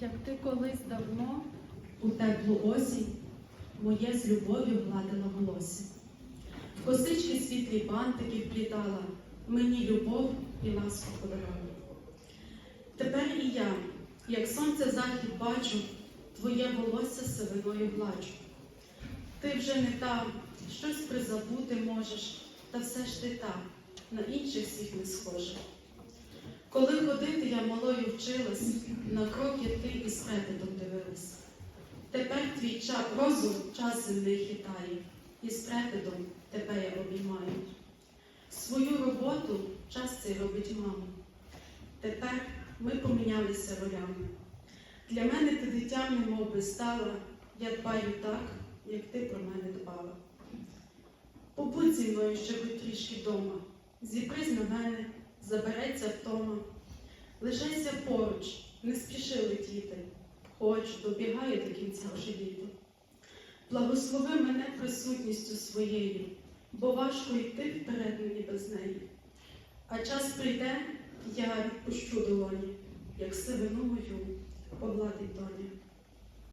як ти колись давно У теплу осінь моє з любов'ю гладила волосся. В косички світлі бантики вплітала, мені любов і ласку подарувала. Тепер і я, як сонце захід бачу, твоє волосся сивиною глачу. Ти вже не та, щось призабути можеш, та все ж ти та, на інших всіх не схожа. Коли ходити я малою вчилась, на кроки ти із трепетом дивилась. Тепер твій ча- розум часом не хитає, і з трепетом тебе я обіймаю. Свою роботу час цей робить мама. Тепер ми помінялися ролями. Для мене ти дитям немов би стала, я дбаю так, як ти про мене дбала. Побудь зі мною ще будь трішки дома, зіпрись на мене, забереться втома. Лишайся поруч, не спіши летіти, хоч добігає до кінця вже літо. Благослови мене присутністю своєю, бо важко йти вперед мені без неї. А час прийде, я відпущу долоні, як сивину мою погладить доня.